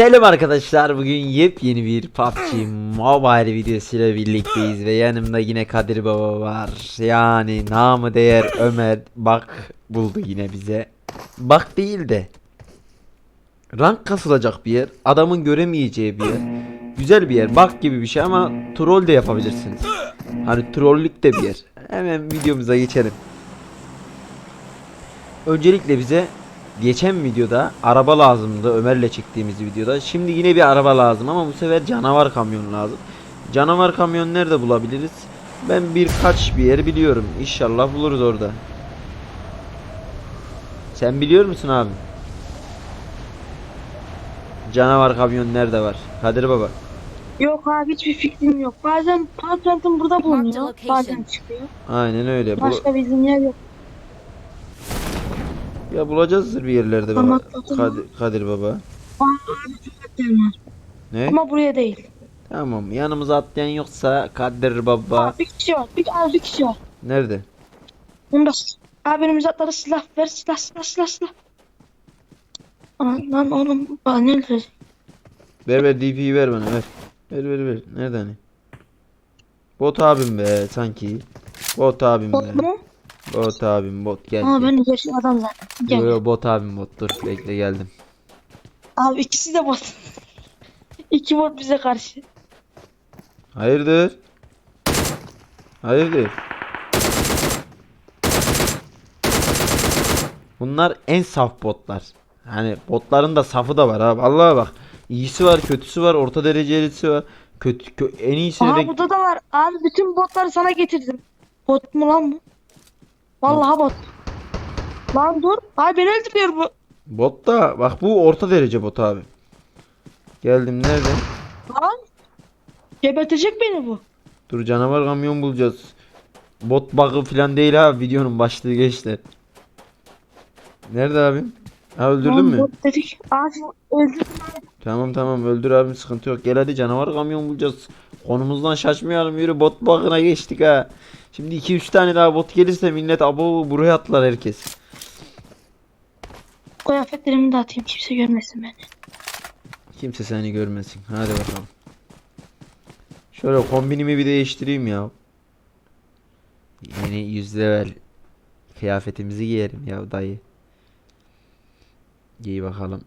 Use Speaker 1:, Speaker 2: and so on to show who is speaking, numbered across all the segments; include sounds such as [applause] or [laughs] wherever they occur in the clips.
Speaker 1: Selam arkadaşlar bugün yepyeni bir PUBG [clears throat] Mobile videosuyla birlikteyiz ve yanımda yine Kadir Baba var. Yani namı değer Ömer bak buldu yine bize. Bak değil de rank kasılacak bir yer adamın göremeyeceği bir yer. Güzel bir yer bak gibi bir şey ama troll de yapabilirsiniz hani trollük de bir yer. Hemen videomuza geçelim. Öncelikle bize geçen videoda araba lazımdı Ömer'le çektiğimiz videoda. Şimdi yine bir araba lazım ama bu sefer canavar kamyon lazım. Canavar kamyon nerede bulabiliriz? Ben birkaç bir yer biliyorum. İnşallah buluruz orada. Sen biliyor musun abi? Canavar kamyon nerede var? Kadir baba.
Speaker 2: Yok abi hiçbir fikrim yok. Bazen patentim burada bulunuyor. Bazen çıkıyor.
Speaker 1: Aynen öyle. Bu-
Speaker 2: Başka bizim yer yok.
Speaker 1: Ya bulacağızdır bir yerlerde baba.
Speaker 2: Tamam.
Speaker 1: Kadir, Kadir baba. Ne?
Speaker 2: Ama buraya değil.
Speaker 1: Tamam. Yanımıza atlayan yoksa Kadir baba.
Speaker 2: Aa, bir kişi var. Bir, aa, bir kişi var.
Speaker 1: Nerede?
Speaker 2: Bunda abi önümüze atladı silah ver silah silah silah silah. Aa, lan oğlum bana ne öldürecek?
Speaker 1: Ver ver DP'yi ver bana ver. Ver ver ver. Nerede hani? Bot abim be sanki. Bot abim
Speaker 2: Bot
Speaker 1: be.
Speaker 2: mu?
Speaker 1: Bot abim bot gel.
Speaker 2: Aa
Speaker 1: gel.
Speaker 2: ben gerçek adam zaten. Gel.
Speaker 1: Yo yo bot abim bot dur bekle geldim.
Speaker 2: Abi ikisi de bot. [laughs] İki bot bize karşı.
Speaker 1: Hayırdır? Hayırdır? Bunlar en saf botlar. Hani botların da safı da var abi. Allah'a bak. İyisi var, kötüsü var, orta derecelisi var. Kötü kö- en iyisini
Speaker 2: Aa
Speaker 1: de
Speaker 2: burada da var. Abi bütün botları sana getirdim. Bot mu lan bu? Vallahi bot. Lan dur. Abi beni öldürüyor bu.
Speaker 1: bot da bak bu orta derece bot abi. Geldim nerede?
Speaker 2: Lan. Gebertecek beni bu.
Speaker 1: Dur canavar kamyon bulacağız. Bot bug'ı falan değil abi videonun başlığı geçti. Nerede abim? Ha öldürdün
Speaker 2: Lan
Speaker 1: mü?
Speaker 2: Bot dedik. Abi öldürdüm.
Speaker 1: Tamam tamam öldür abim sıkıntı yok. Gel hadi canavar kamyon bulacağız. Konumuzdan şaşmayalım yürü bot bug'ına geçtik ha. Şimdi 2-3 tane daha bot gelirse millet abo buraya atlar herkes.
Speaker 2: Kıyafetlerimi de atayım kimse görmesin beni.
Speaker 1: Kimse seni görmesin. Hadi bakalım. Şöyle kombinimi bir değiştireyim ya. Yeni 100 level kıyafetimizi giyerim ya dayı. Giy bakalım.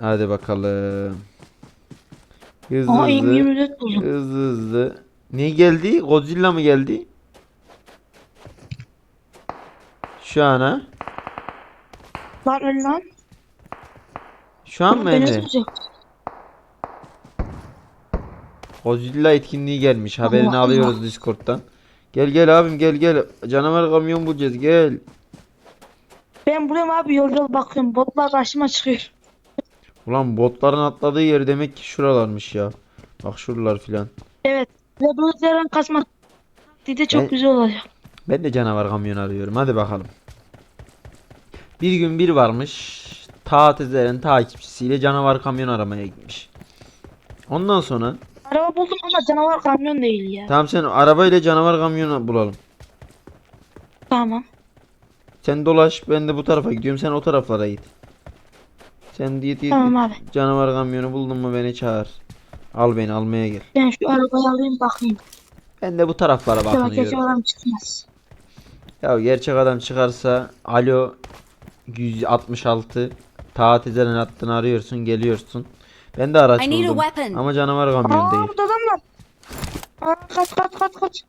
Speaker 1: Hadi bakalım. Hızlı
Speaker 2: Aa
Speaker 1: hızlı.
Speaker 2: M24 buldum.
Speaker 1: Hızlı hızlı. Ne geldi? Godzilla mı geldi? Şu an ha?
Speaker 2: Lan öl lan.
Speaker 1: Şu an mı
Speaker 2: Beni
Speaker 1: Emre?
Speaker 2: öldürecek.
Speaker 1: Godzilla etkinliği gelmiş. Haberini
Speaker 2: Allah
Speaker 1: alıyoruz Discord'dan. Gel gel abim gel gel. Canavar kamyon bulacağız gel.
Speaker 2: Ben buraya abi yol yol bakıyorum. Botlar karşıma çıkıyor.
Speaker 1: Ulan botların atladığı yer demek ki şuralarmış ya. Bak şuralar filan.
Speaker 2: Evet. Ve bu üzerinden kasma de çok
Speaker 1: Ben-
Speaker 2: güzel olacak.
Speaker 1: Ben de canavar kamyon arıyorum. Hadi bakalım. Bir gün bir varmış. Ta Tezer'in takipçisiyle canavar kamyon aramaya gitmiş. Ondan sonra
Speaker 2: Araba buldum ama canavar kamyon değil ya.
Speaker 1: tamam sen arabayla canavar kamyonu bulalım.
Speaker 2: Tamam.
Speaker 1: Sen dolaş ben de bu tarafa gidiyorum. Sen o taraflara git. Sen git git.
Speaker 2: Tamam abi.
Speaker 1: Canavar kamyonu buldun mu beni çağır. Al beni almaya gel.
Speaker 2: Ben şu arabayı alayım bakayım.
Speaker 1: Ben de bu taraflara
Speaker 2: Şöyle gerçek adam çıkmaz.
Speaker 1: Ya gerçek adam çıkarsa alo 166 ta Tezer'in hattını arıyorsun geliyorsun. Ben de araç buldum. Ama canavar kamyon
Speaker 2: Aa
Speaker 1: değil.
Speaker 2: burada adam var. Aa, kaç kaç kaç kaç.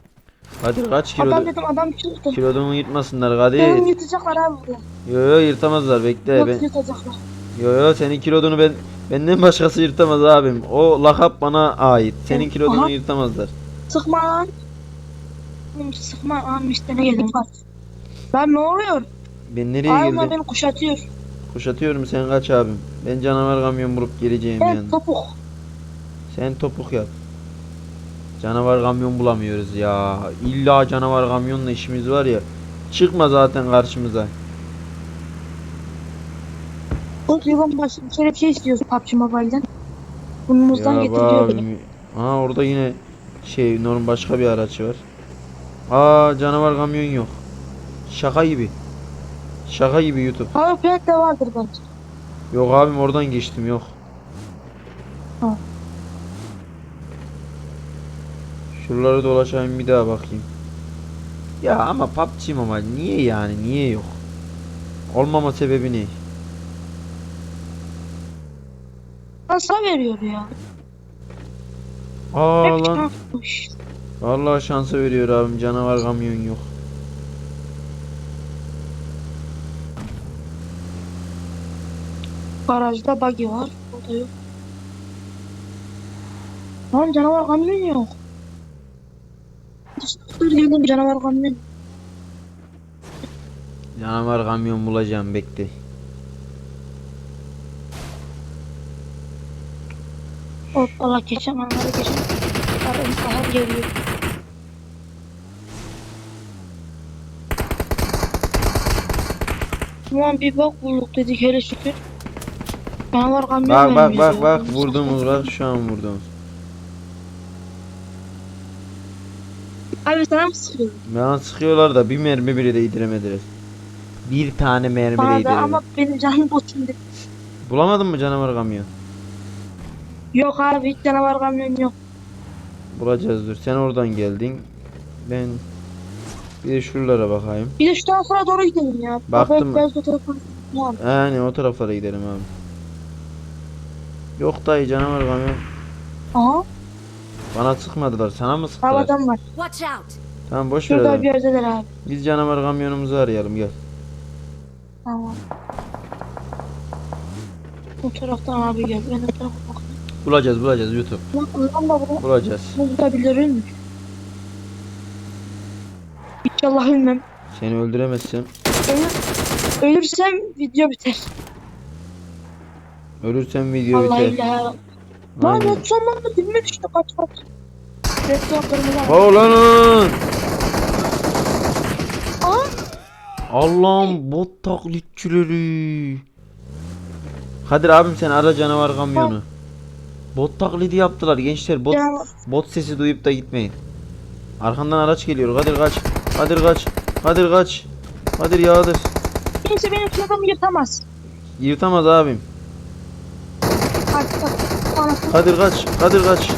Speaker 1: Kadir kaç
Speaker 2: Adam
Speaker 1: kilo
Speaker 2: dedim adam çıktı.
Speaker 1: kilodumu yırtmasınlar
Speaker 2: Benim
Speaker 1: Kadir.
Speaker 2: yutacaklar abi burada.
Speaker 1: Yo yo yırtamazlar bekle
Speaker 2: Yok
Speaker 1: ben.
Speaker 2: yutacaklar.
Speaker 1: Yo yo senin kilodunu ben benden başkası yırtamaz abim. O lakap bana ait. Senin
Speaker 2: Evet,
Speaker 1: kilodunu
Speaker 2: aha.
Speaker 1: yırtamazlar.
Speaker 2: Sıkma lan. Oğlum sıkma. Aa müşteri geldim. Lan ne oluyor?
Speaker 1: Ben nereye
Speaker 2: Ay onlar
Speaker 1: girdim?
Speaker 2: beni kuşatıyor.
Speaker 1: Kuşatıyorum sen kaç abim. Ben canavar kamyon bulup geleceğim
Speaker 2: Ben
Speaker 1: yanına.
Speaker 2: topuk.
Speaker 1: Sen topuk yap. Canavar kamyon bulamıyoruz ya. İlla canavar kamyonla işimiz var ya. Çıkma zaten karşımıza.
Speaker 2: O yılın başı şöyle bir şey istiyoruz PUBG Mobile'den. Burnumuzdan
Speaker 1: Ya
Speaker 2: getiriyor
Speaker 1: bak.
Speaker 2: beni.
Speaker 1: Aa orada yine şey normal başka bir araç var. Aa canavar kamyon yok. Şaka gibi. Şaka gibi YouTube.
Speaker 2: Abi pet de vardır bence.
Speaker 1: Yok abim oradan geçtim yok.
Speaker 2: Tamam.
Speaker 1: Şuraları dolaşayım bir daha bakayım. Ya ama PUBG Mobile niye yani niye yok? Olmama sebebi ne?
Speaker 2: Nasıl veriyor ya?
Speaker 1: Aa
Speaker 2: Hep
Speaker 1: lan
Speaker 2: çarpmış.
Speaker 1: vallahi şansı veriyor abim canavar kamyon yok.
Speaker 2: Garajda buggy var. Burada yok. Lan canavar kamyon yok. Dur geldim canavar kamyon.
Speaker 1: Canavar kamyon bulacağım bekle.
Speaker 2: Hoppala geçen anları geçen. Arım daha geliyor. Tamam bir bak bulduk dedik hele şükür. Canavar kamyon
Speaker 1: Bak bak bak bak vurdum bak şu an vurdum.
Speaker 2: Abi sana mı sıkıyor?
Speaker 1: Bana sıkıyorlar da bir mermi bile değdiremediler. Bir tane mermi
Speaker 2: Bana da
Speaker 1: değdiremediler.
Speaker 2: ama benim canım boşum dedi.
Speaker 1: Bulamadın mı canavar kamyon?
Speaker 2: Yok abi hiç canavar kamyon yok.
Speaker 1: Bulacağız dur. Sen oradan geldin. Ben bir de şuralara bakayım.
Speaker 2: Bir de şu tarafa doğru gidelim ya.
Speaker 1: Baktım.
Speaker 2: Bak.
Speaker 1: Yani o taraflara gidelim abi. Yok dayı canavar kamyon.
Speaker 2: Aha.
Speaker 1: Bana sıkmadılar. Sana mı
Speaker 2: Abi
Speaker 1: sıktılar?
Speaker 2: adam var.
Speaker 3: Watch out!
Speaker 1: Tamam boş ver.
Speaker 2: Şurada bir yerdeler abi.
Speaker 1: Biz canavar kamyonumuzu arayalım gel.
Speaker 2: Tamam. Bu taraftan abi gel. Ben o bakayım.
Speaker 1: Bulacağız bulacağız YouTube.
Speaker 2: Lan adam da bunu
Speaker 1: Bulacağız.
Speaker 2: bulabilir mi? İnşallah ölmem.
Speaker 1: Seni öldüremezsem.
Speaker 2: Ölür, ölürsem video biter.
Speaker 1: Ölürsem video
Speaker 2: Vallahi
Speaker 1: biter.
Speaker 2: billahi. Lan
Speaker 1: Aynen.
Speaker 2: red son lan dibime düştü kaç kaç. Red son kırmızı. var. Aa!
Speaker 1: Allah'ım bot taklitçileri. Kadir abim sen ara canavar kamyonu. Bot taklidi yaptılar gençler. Bot bot sesi duyup da gitmeyin. Arkandan araç geliyor. Kadir kaç. Kadir kaç. Kadir kaç. Kadir yağdır.
Speaker 2: Kimse benim silahımı yırtamaz.
Speaker 1: Yırtamaz abim. Kadir kaç. Kadir kaç.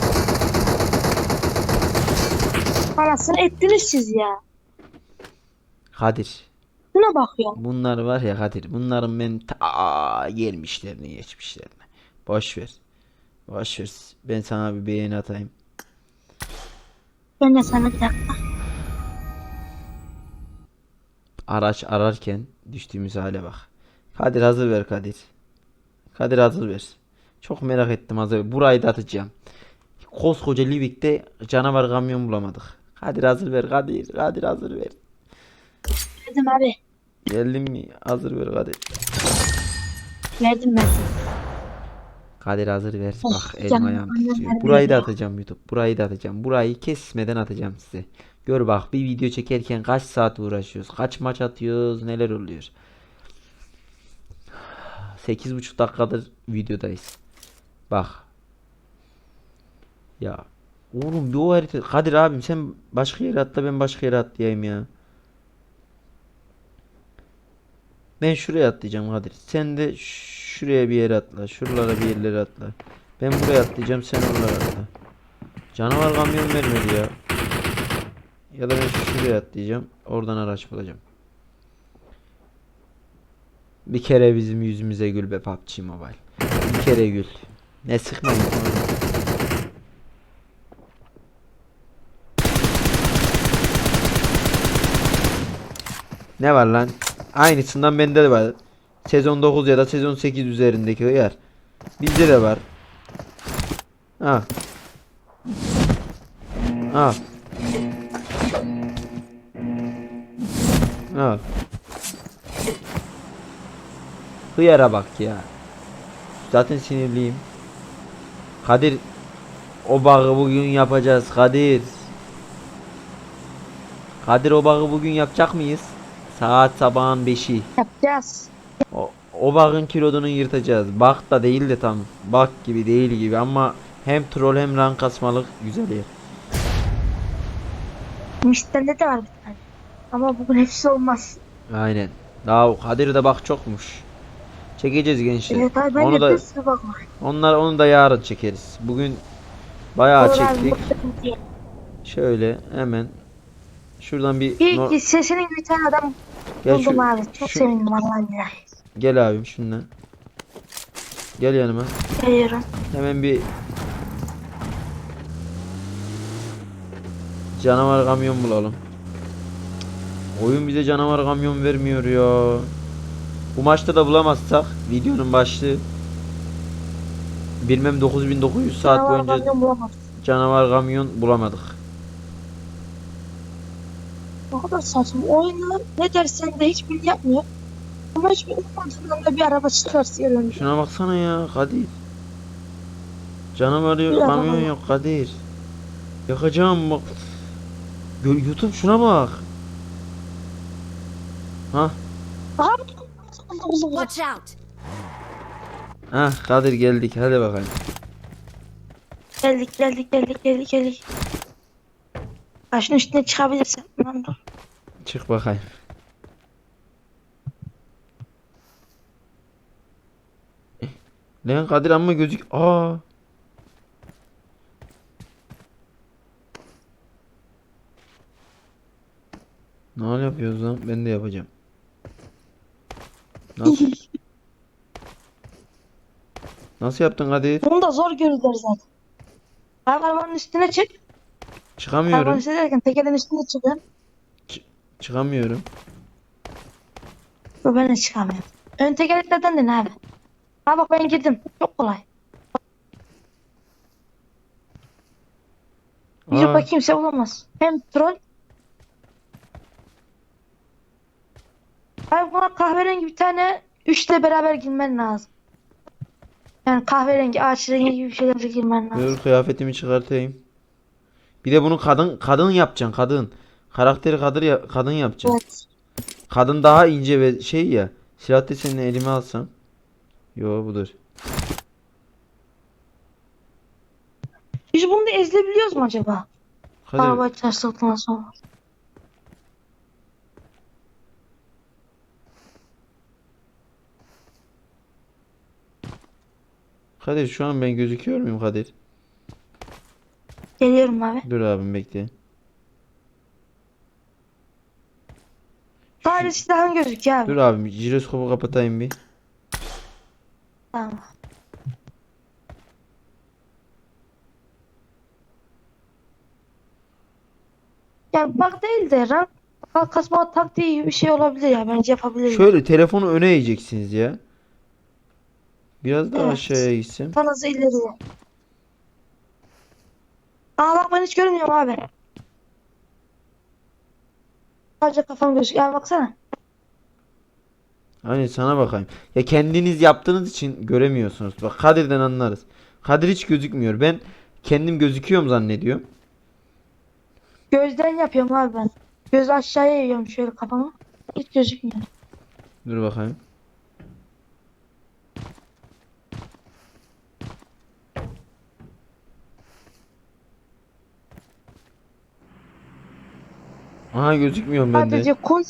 Speaker 2: anasını ettiniz siz ya.
Speaker 1: Kadir.
Speaker 2: Şuna bak ya.
Speaker 1: Bunlar var ya Kadir. Bunların ben ta gelmişlerini geçmişlerini. Boş ver. Boş ver. Ben sana bir beğeni atayım.
Speaker 2: Ben de sana bir dakika.
Speaker 1: Araç ararken düştüğümüz hale bak. Kadir hazır ver Kadir. Kadir hazır ver. Çok merak ettim hazır ver. Burayı da atacağım. Koskoca Livik'te canavar kamyon bulamadık. Kadir hazır ver Kadir. Kadir hazır ver.
Speaker 2: Verdim abi.
Speaker 1: Geldin mi? Hazır ver Kadir.
Speaker 2: Verdim ben.
Speaker 1: Kadir hazır ver. Bak elim ayağım titriyor. Burayı da atacağım YouTube. Burayı da atacağım. Burayı kesmeden atacağım size. Gör bak bir video çekerken kaç saat uğraşıyoruz. Kaç maç atıyoruz. Neler oluyor. 8,5 dakikadır videodayız. Bak. Ya. Oğlum bir o harita. Kadir abim sen başka yere atla ben başka yere atlayayım ya. Ben şuraya atlayacağım Kadir. Sen de şuraya bir yere atla. Şuralara bir yerlere atla. Ben buraya atlayacağım sen oralara atla. Canavar kamyon vermedi ya. Ya da ben şuraya atlayacağım. Oradan araç bulacağım. Bir kere bizim yüzümüze gül be PUBG Mobile. Bir kere gül. Ne sıkmayın. Ne var lan? Aynısından bende de var. Sezon 9 ya da sezon 8 üzerindeki yer. Bizde de var. Ha. Ha. Ha. Hıyara bak ya. Zaten sinirliyim. Kadir o bağı bugün yapacağız Kadir. Kadir o bağı bugün yapacak mıyız? Saat sabahın 5'i.
Speaker 2: Yapacağız.
Speaker 1: O, o bakın kilodunu yırtacağız. Bak da değil de tam. Bak gibi değil gibi ama hem troll hem rank kasmalık güzel yer.
Speaker 2: Müşteride de var bir tane. Ama bugün hepsi olmaz.
Speaker 1: Aynen. Daha o Kadir'de bak çokmuş. Çekeceğiz gençler.
Speaker 2: Evet abi ben
Speaker 1: onu da onlar onu da yarın çekeriz. Bugün bayağı
Speaker 2: abi,
Speaker 1: çektik.
Speaker 2: sıkıntı yok.
Speaker 1: Şöyle hemen şuradan bir
Speaker 2: Bir
Speaker 1: no-
Speaker 2: sesinin bir tane adam
Speaker 1: gel
Speaker 2: buldum
Speaker 1: şu,
Speaker 2: abi. Çok
Speaker 1: şu-
Speaker 2: sevindim vallahi billahi.
Speaker 1: Gel abim şununla. Gel yanıma.
Speaker 2: Geliyorum.
Speaker 1: Hemen bir canavar kamyon bulalım. Oyun bize canavar kamyon vermiyor ya. Bu maçta da bulamazsak videonun başlığı bilmem 9900 saat
Speaker 2: Canavar
Speaker 1: boyunca
Speaker 2: kamyon bulamadım.
Speaker 1: canavar kamyon bulamadık.
Speaker 2: O kadar saçma. Oyunlar ne dersen de hiçbirini yapmıyor. Ama hiçbir ummadığından da bir araba çıkartıyor önce.
Speaker 1: Şuna baksana ya Kadir. Canavar yok,
Speaker 2: Bir
Speaker 1: kamyon
Speaker 2: araba
Speaker 1: yok Kadir. Yakacağım bak. Gö- YouTube şuna bak. Ha,
Speaker 2: Aha bu
Speaker 3: Watch out!
Speaker 1: ha Kadir geldik. Hadi bakalım.
Speaker 2: Geldik geldik geldik geldik geldik. Taşın üstüne çıkabilirsin. Lan dur.
Speaker 1: Çık bakayım. Lan Kadir amma gözük. Aa. Ne yapıyoruz lan? Ben de yapacağım. Nasıl? [laughs] Nasıl yaptın Kadir?
Speaker 2: Bunu da zor görürler zaten. Arabanın üstüne çık. Arabanın
Speaker 1: Çıkamıyorum.
Speaker 2: üstüne derken tekerden üstüne çıkıyorsun.
Speaker 1: Çıkamıyorum.
Speaker 2: Yo, Ben de çıkamıyorum. Ön tekerleklerden de ne abi? Ha bak ben girdim. Çok kolay. Bir
Speaker 1: Aa,
Speaker 2: bak kimse olamaz. Hem troll. Abi buna kahverengi bir tane üçle beraber girmen lazım. Yani kahverengi, ağaç rengi gibi şeylerle girmen lazım.
Speaker 1: Dur kıyafetimi çıkartayım. Bir de bunu kadın kadın yapacaksın kadın. Karakteri kadın ya, kadın yapacaksın.
Speaker 2: Evet.
Speaker 1: Kadın daha ince ve şey ya. Silah desenini elime alsam. Yo budur.
Speaker 2: Biz bunu da ezilebiliyoruz mu acaba?
Speaker 1: Kadir,
Speaker 2: Araba çarptıktan sonra.
Speaker 1: Kadir şu an ben gözüküyor muyum Kadir?
Speaker 2: Geliyorum abi.
Speaker 1: Dur abim bekle.
Speaker 2: Sadece silahın gözüküyor abi.
Speaker 1: Dur abim jiroskopu kapatayım bir.
Speaker 2: Tamam. Yani bak değil de rank kasma taktiği gibi bir şey olabilir ya bence yapabiliriz.
Speaker 1: Şöyle telefonu öne eğeceksiniz ya. Biraz daha
Speaker 2: Evet.
Speaker 1: aşağıya gitsem.
Speaker 2: Fanızı ileriye. Aa bak ben hiç görmüyorum abi. Sadece kafam gözüküyor. Abi baksana.
Speaker 1: Hani sana bakayım. Ya kendiniz yaptığınız için göremiyorsunuz. Bak Kadir'den anlarız. Kadir hiç gözükmüyor. Ben kendim gözüküyorum zannediyorum.
Speaker 2: Gözden yapıyorum abi ben. Göz aşağıya eğiyorum şöyle kafamı. Hiç gözükmüyor.
Speaker 1: Dur bakayım. Aha gözükmüyorum ben de.
Speaker 2: Sadece kuş.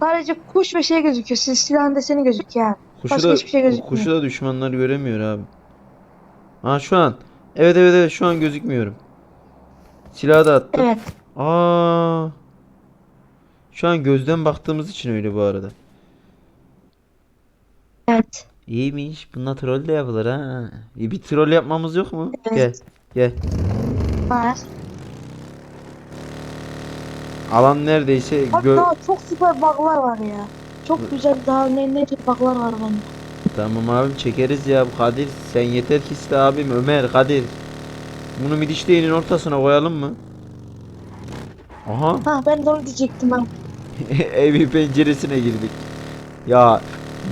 Speaker 2: Sadece kuş ve şey gözüküyor. Siz silahın deseni gözüküyor.
Speaker 1: Kuşu
Speaker 2: başka
Speaker 1: da,
Speaker 2: hiçbir şey gözükmüyor.
Speaker 1: kuşu da düşmanlar göremiyor abi. Ha şu an. Evet evet evet şu an gözükmüyorum. Silahı da attım.
Speaker 2: Evet.
Speaker 1: Aa. Şu an gözden baktığımız için öyle bu arada.
Speaker 2: Evet.
Speaker 1: İyiymiş. Bununla troll de yapılır ha. İyi bir troll yapmamız yok mu?
Speaker 2: Evet.
Speaker 1: Gel. Gel.
Speaker 2: Var.
Speaker 1: Alan neredeyse gö
Speaker 2: Hatta çok süper bug'lar var ya. Çok güzel daha ne ne tür bug'lar var bende.
Speaker 1: Tamam abim çekeriz ya Kadir. Sen yeter ki iste abim Ömer Kadir. Bunu midişteğinin ortasına koyalım mı? Aha. [laughs]
Speaker 2: Ha ben de onu diyecektim ben. [laughs]
Speaker 1: Evin penceresine girdik. Ya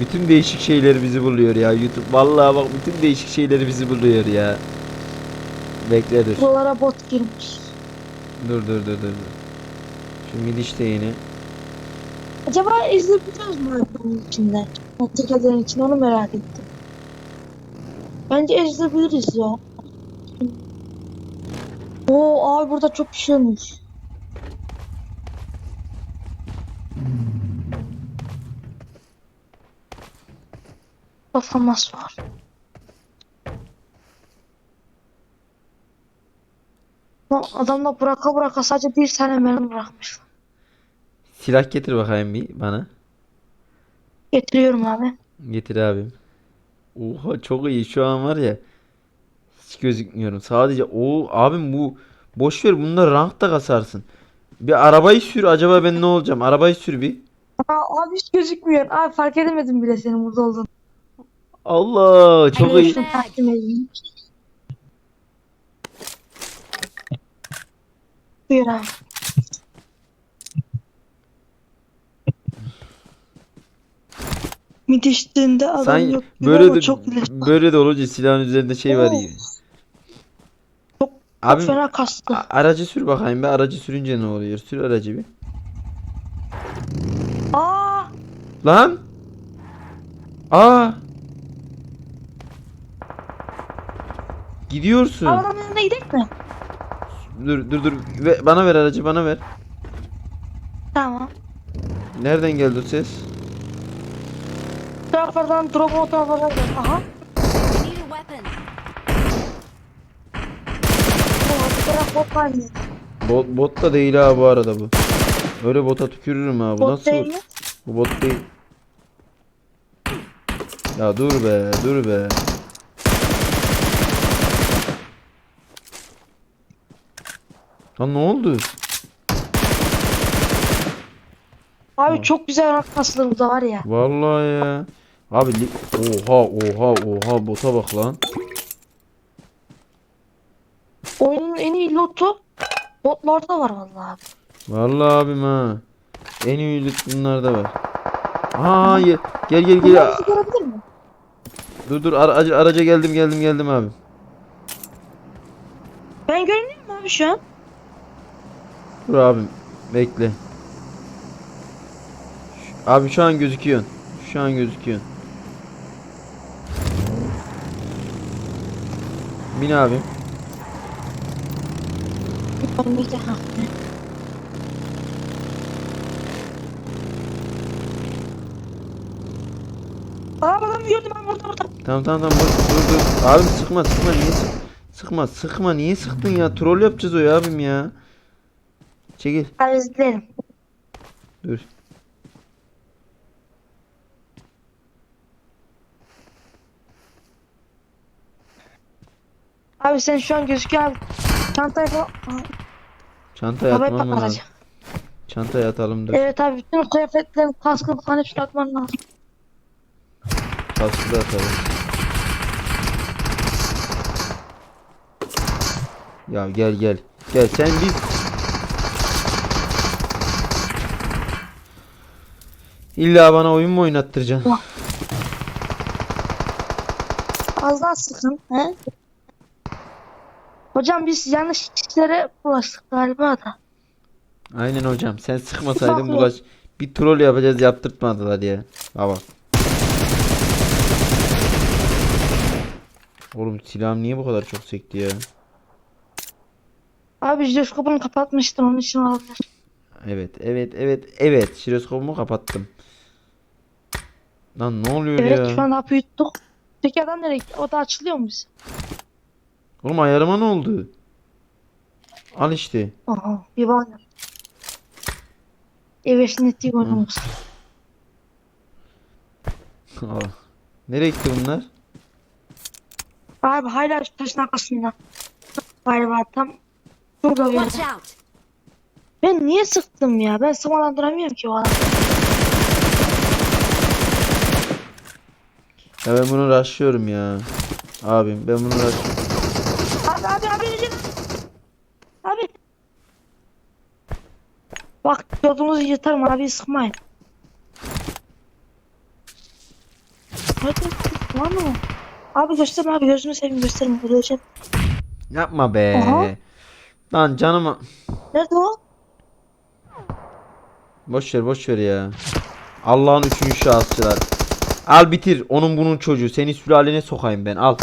Speaker 1: bütün değişik şeyler bizi buluyor ya YouTube. Vallahi bak bütün değişik şeyleri bizi buluyor ya. Bekle dur.
Speaker 2: Buralara bot girmiş.
Speaker 1: Dur dur dur dur. dur. Şu midişteğini.
Speaker 2: Acaba ezilebiliyoruz mu abi bunun içinde? O tekerlerin içinde onu merak ettim. Bence ezilebiliriz ya. Oo abi burada çok olmuş. Performans var. Adamla bıraka bıraka sadece bir tane mermi bırakmış.
Speaker 1: Silah getir bakayım bir bana.
Speaker 2: Getiriyorum abi.
Speaker 1: Getir abim. Oha çok iyi şu an var ya. Hiç gözükmüyorum. Sadece o abim bu boş ver bunda rank da kasarsın. Bir arabayı sür acaba ben ne olacağım? Arabayı sür bir.
Speaker 2: Aa, abi hiç gözükmüyor. Abi fark edemedim bile senin burada olduğunu.
Speaker 1: Allah çok
Speaker 2: Hani
Speaker 1: iyi.
Speaker 2: Buyur abi. Midiştiğinde adam
Speaker 1: Sen
Speaker 2: yok gibi
Speaker 1: böyle
Speaker 2: ama
Speaker 1: de
Speaker 2: çok
Speaker 1: böyle de olunca silahın üzerinde şey var gibi.
Speaker 2: Çok-
Speaker 1: Abim
Speaker 2: Çok fena kastı.
Speaker 1: a- aracı sür bakayım be aracı sürünce ne oluyor? Sür aracı bir.
Speaker 2: Aa!
Speaker 1: Lan! Aa! Gidiyorsun.
Speaker 2: Adamın yanına gidelim mi?
Speaker 1: Dur dur dur. Ve bana ver aracı bana ver.
Speaker 2: Tamam.
Speaker 1: Nereden geldi o ses?
Speaker 2: Taraflardan drop o taraflardan gel. Aha. Bot?
Speaker 1: Bot, bot da değil ha bu arada bu. Öyle bota tükürürüm ha bu
Speaker 2: Bot
Speaker 1: nasıl
Speaker 2: değil mi?
Speaker 1: Bu bot değil. Ya dur be dur be. Lan ne oldu?
Speaker 2: Abi çok güzel rank kasları burada var ya.
Speaker 1: Vallahi ya. Abi oha oha oha bota bak lan.
Speaker 2: Oyunun en iyi lootu botlarda var vallahi abi.
Speaker 1: Vallahi abim ha. En iyi loot bunlarda var. Aa gel gel gel.
Speaker 2: Mi?
Speaker 1: Dur dur ara- araca, araca geldim geldim geldim abi.
Speaker 2: Ben görünüyor mu abi şu an?
Speaker 1: Dur abim bekle. Abi şu an gözüküyorsun. Şu an gözüküyorsun. Bin abi.
Speaker 2: Aa adam gördüm ben burada burada.
Speaker 1: Tamam tamam tamam dur dur dur. Abim sıkma sıkma niye sık sıkma sıkma niye sıktın ya troll yapacağız o ya abim ya. Çekil
Speaker 2: Abi izleyelim.
Speaker 1: dur.
Speaker 2: Abi sen şu an gözüküyor abi. Çantayı falan.
Speaker 1: Çantaya
Speaker 2: Abi
Speaker 1: atmam lazım.
Speaker 2: patlayacak.
Speaker 1: Çantaya atalım dur.
Speaker 2: Evet abi bütün kıyafetlerin kaskını falan hepsini atman lazım.
Speaker 1: Kaskı da atalım. Ya gel gel. Gel sen bir İlla bana oyun mu oynattıracaksın?
Speaker 2: Az daha sıkın. He? Hocam biz yanlış kişilere bulaştık galiba da.
Speaker 1: Aynen hocam. Sen sıkmasaydın bulaş. Bir troll yapacağız yaptırtmadılar ya. Ha bak. Oğlum silahım niye bu kadar çok sekti ya?
Speaker 2: Abi jiroskopunu kapatmıştım onun için olabilir.
Speaker 1: Evet, evet, evet, evet. Jiroskopumu kapattım. Lan ne oluyor
Speaker 2: Evet
Speaker 1: ya?
Speaker 2: şu an hapı yuttuk. Peki adam nereye gitti? O da açılıyor mu biz?
Speaker 1: Oğlum ayarıma ne oldu? Al işte.
Speaker 2: Aha bir var. Evet netlik oynamış.
Speaker 1: Nereye gitti bunlar?
Speaker 2: Abi hala şu taşın arkasında. Galiba tam şurada bir. Ben niye sıktım ya? Ben sıkmadan duramıyorum ki o adam.
Speaker 1: Ya ben bunu rushlıyorum ya. Abim ben bunu rush...
Speaker 2: Abi abi abi abi. Abi. Bak yolunuzu yırtarım abi sıkmayın. Hadi var mı? Abi gösterme abi gözümü seveyim gösterme öleceğim.
Speaker 1: Yapma be.
Speaker 2: Aha.
Speaker 1: Lan canıma...
Speaker 2: Nerede o?
Speaker 1: Boş ver boş ver ya. Allah'ın üçüncü şahısçılar. Al bitir. Onun bunun çocuğu. Seni sülalene sokayım ben. Al.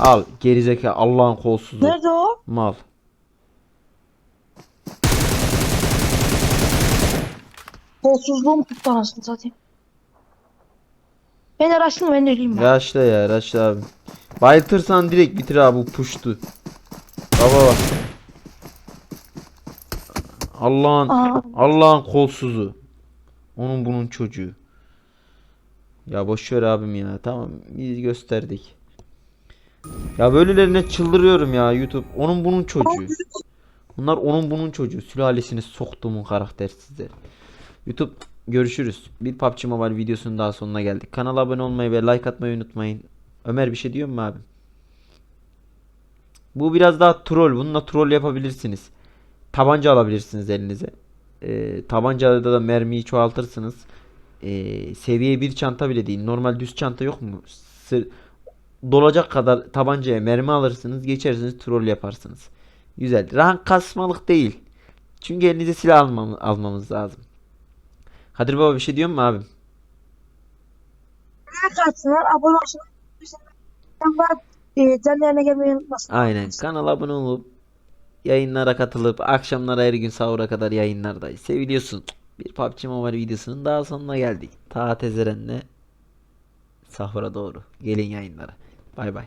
Speaker 1: Al. Gerizekalı Allah'ın kolsuzu.
Speaker 2: Nerede o?
Speaker 1: Mal.
Speaker 2: Kolsuzluğum tuttu anasını satayım. Ben de araştırdım ben de öleyim ben.
Speaker 1: Raşla ya raşla abi. Bayıltırsan direkt bitir abi bu puştu. Baba bak. Allah'ın Allah'ın kolsuzu. Onun bunun çocuğu. Ya boş ver abim ya. Tamam biz gösterdik. Ya böylelerine çıldırıyorum ya YouTube. Onun bunun çocuğu. Bunlar onun bunun çocuğu. Sülalesini soktuğumun karaktersizleri. YouTube görüşürüz. Bir PUBG Mobile videosunun daha sonuna geldik. Kanala abone olmayı ve like atmayı unutmayın. Ömer bir şey diyor mu abi? Bu biraz daha troll. Bununla troll yapabilirsiniz. Tabanca alabilirsiniz elinize. Ee, tabancada da mermiyi çoğaltırsınız. Ee, seviye bir çanta bile değil. Normal düz çanta yok mu? Sı- dolacak kadar tabancaya mermi alırsınız. Geçersiniz troll yaparsınız. Güzel. Rank kasmalık değil. Çünkü elinize silah almam- almamız lazım. Kadir Baba bir şey diyor mu abim?
Speaker 2: like atsınlar, abone olsunlar. E, gelmeyi.
Speaker 1: Aynen. Kanala abone olup yayınlara katılıp akşamlara her gün sahura kadar yayınlardayız. Seviliyorsun. Bir PUBG Mobile videosunun daha sonuna geldik. Ta Tezeren'le sahura doğru. Gelin yayınlara. Bay bay.